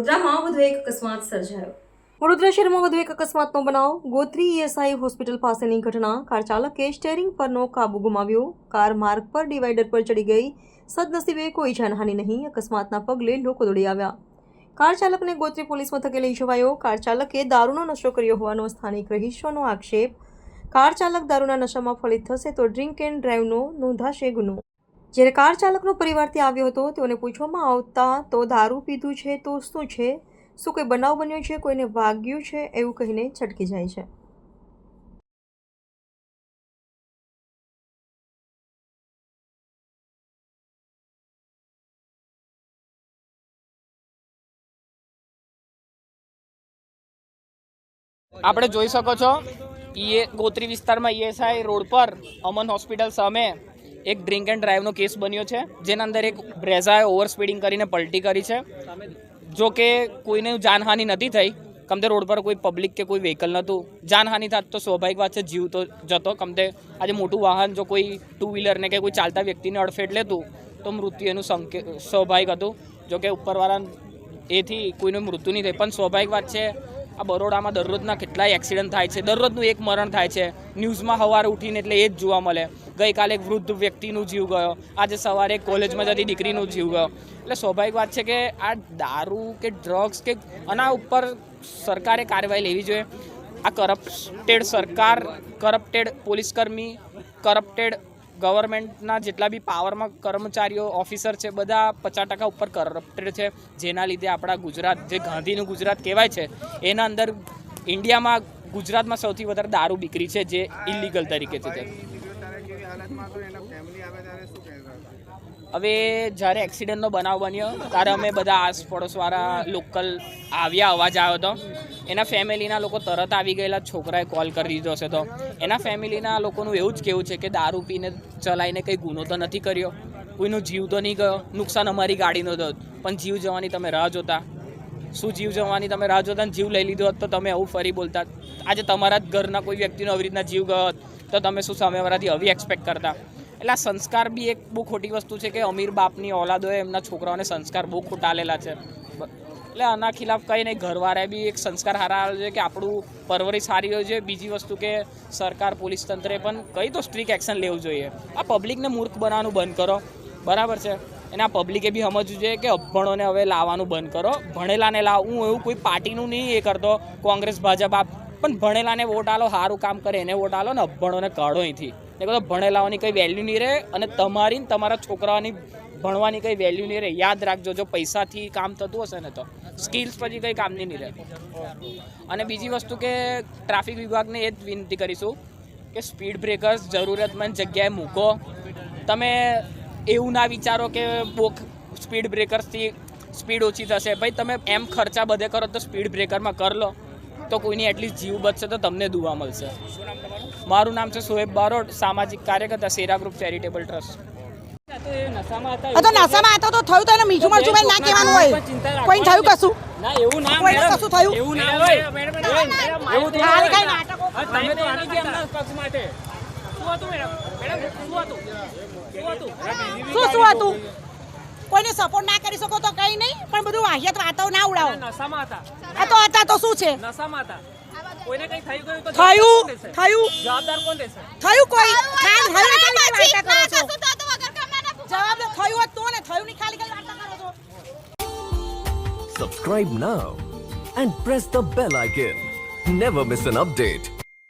વડોદરામાં વધુ એક અકસ્માત સર્જાયો. વડોદરા શહેરમાં વધુ એક અકસ્માતનો બનાવ. ગોત્રી ઈએસઆઈ હોસ્પિટલ પાસેની ઘટના. કાર ચાલકે સ્ટેરિંગ પરનો કાબુ ગુમાવ્યો. કાર માર્ગ પર ડિવાઈડર પર ચડી ગઈ. સદનસીબે કોઈ જાનહાનિ નહીં. અકસ્માતના પગલે લોકો દોડી આવ્યા. કાર ચાલકને ગોત્રી પોલીસ મથકે લઈ જવાયો. કાર ચાલકે દારૂનો નશો કર્યો હોવાનો સ્થાનિક રહીશોનો આક્ષેપ. કાર ચાલક દારૂના નશામાં ફલિત થશે તો ડ્રિંક એન્ડ ડ્રાઈવનો નોંધાશે ગુનો. જ્યારે કાર ચાલકનો પરિવાર ત્યાં આવ્યો હતો, તેઓને પૂછવામાં આવતા, તો દારૂ પીધું છે તો શું છે? શું કોઈ બનાવ બન્યો છે? કોઈને વાગ્યું છે? એવું કહીને છટકી જાય છે. આપણે જોઈ શકો છો ઈએ ગોત્રી વિસ્તારમાં ઈએસઆઈ રોડ પર અમન હોસ્પિટલ સામે એક ડ્રિંક એન્ડ ડ્રાઈવનો કેસ બન્યો છે, જેના અંદર એક બ્રેઝાએ ઓવર સ્પીડિંગ કરીને પલટી કરી છે. જો કે કોઈને જાનહાનિ નથી થઈ કમતે રોડ પર કોઈ પબ્લિક કે કોઈ વ્હીકલ નહોતું. જાનહાનિ થાત તો સ્વાભાવિક વાત છે, જીવ તો જતો. કમતે આજે મોટું વાહન જો કોઈ ટુ વ્હીલરને કે કોઈ ચાલતા વ્યક્તિને અડફેટ લેતું, તો મૃત્યુ એનું સંકે, સ્વાભાવિક હતું. જો કે ઉપરવાળા એથી કોઈનું મૃત્યુ નહીં થાય. પણ સ્વાભાવિક વાત છે આ બરોડામાં દરરોજના કેટલાય એક્સિડન્ટ થાય છે, દરરોજનું એક મરણ થાય છે. ન્યૂઝમાં સવારે ઉઠીને એટલે એ જ જોવા મળે. ગઈકાલે એક વૃદ્ધ વ્યક્તિનું જીવ ગયો. આજે સવારે કોલેજમાં જતી દીકરીનું જીવ ગયો. એટલે સ્વાભાવિક વાત છે કે આ દારૂ કે ડ્રગ્સ કે આના ઉપર સરકારે કાર્યવાહી લેવી જોઈએ. આ કરપ્ટેડ સરકાર કરપ્ટેડ પોલીસકર્મી કરપ્ટેડ ગવર્મેન્ટના જેટલા બી પાવરમાં કર્મચારીઓ, ઓફિસર છે, બધા પચાસ ટકા ઉપર કરપ્ટેડ છે. જેના લીધે આપણા ગુજરાત, જે ગાંધીનું ગુજરાત કહેવાય છે, એના અંદર ઇન્ડિયામાં ગુજરાતમાં સૌથી વધારે દારૂ બીકરી છે, જે ઇલીગલ તરીકે છે હવે જ્યારે એક્સિડન્ટનો બનાવ બન્યો, ત્યારે અમે બધા આસ પડોશવાળા લોકલ આવ્યા, અવાજ આવ્યો હતો. એના ફેમિલીના લોકો તરત આવી ગયેલા, છોકરાએ કોલ કરી દીધો હશે તો. એના ફેમિલીના લોકોનું એવું જ કેવું છે કે દારૂ પીને ચલાવીને કંઈ ગુનો તો નથી કર્યો. કોઈનો જીવ તો નહીં ગયો. નુકસાન અમારી ગાડીનો તો. પણ જીવ જવાની તમે રાહ જોતા. શું જીવ જવાની તમે રાહ જોતા? જીવ લઈ લીધો હોત તો તમે આવું ફરી બોલતા. આજે તમારા જ ઘરના કોઈ વ્યક્તિનો આવી રીતના જીવ ગયો હોત, તો તમે શું સામેવાળાથી આવી એક્સપેક્ટ કરતા? એટલે આ સંસ્કાર બી એક બહુ ખોટી વસ્તુ છે કે અમીર બાપની ઓલાદોએ એમના છોકરાઓને સંસ્કાર બહુ ખોટાલેલા છે. એટલે આના ખિલાફ કંઈ નહીં, ઘરવાળાએ બી એક સંસ્કાર સારા આવે છે કે આપણું પરવરિશ સારી હોય છે. બીજી વસ્તુ કે સરકાર, પોલીસ તંત્રે પણ કંઈ તો સ્ટ્રિક એક્શન લેવું જોઈએ. આ પબ્લિકને મૂર્ખ બનાવવાનું બંધ કરો. બરાબર છે? અને આ પબ્લિકે બી સમજવું જોઈએ કે અભણોને હવે લાવવાનું બંધ કરો. ભણેલાને લાવ, હું એવું કોઈ પાર્ટીનું નહીં એ કરતો. કોંગ્રેસ, ભાજપ, આપ પણ ભણેલાને વોટ આલો સારું કામ કરે, એને વોટ આલો ને અભણોને કાઢો અહીંથી. ને કહો ભણેલાઓની કંઈ વેલ્યુ નહીં રહે અને તમારી તમારા છોકરાઓની ભણવાની કંઈ વેલ્યુ નહીં રહે. યાદ રાખજો, જો પૈસાથી કામ થતું હશે ને તો. સ્કિલ્સ પછી કંઈ કામની નહીં રહે. અને બીજી વસ્તુ કે ટ્રાફિક વિભાગને એ જ વિનંતી કરીશું કે સ્પીડ બ્રેકર્સ જરૂરિયાતમંદ જગ્યાએ મૂકો. તમે એવું ના વિચારો કે બહુ સ્પીડ બ્રેકર્સથી સ્પીડ ઓછી થશે. ભાઈ, તમે એમ ખર્ચા બધે કરો તો સ્પીડ બ્રેકરમાં કર લો. તો કોઈની એટલીસ્ટ જીવ બચશે તો તમને દુવા મળશે. મારું નામ છે સોએબ બારોટ સામાજિક કાર્યકર્તા સેરા ગ્રુપ ચેરિટેબલ ટ્રસ્ટ. તો નશામાં હતો તો થયું તો એને મીઠું મરચું ભાઈ ના કહેવાનું હોય. કોઈ થયું કશું? ના એવું ના કોઈને કશું થયું? એવું ના હોય. એવું તો આ કઈ નાટકો તમે તો આવી ગયા એમના પક્ષ માટે. શું હતું મેડમ? મેડમ શું શું હતું? શું શું હતું? કોઈને સપોર્ટ ના કરી શકો તો કઈ નહીં પણ બધું વાહિયાત વાતો ના ઉડાવો. નશામાં હતા. આ તો હતા તો શું છે? નશામાં હતા કોઈને કઈ થઈ ગયું તો થયું થયું. જવાબદાર કોણ દેશે? થયું કોઈ? ખાલી હવે કઈ વાર્તા કરો છો. જવાબ થયું હોત તો ને થયું ની ખાલી ખાલી વાર્તા કરો છો. Subscribe now and press the bell icon. Never miss an update.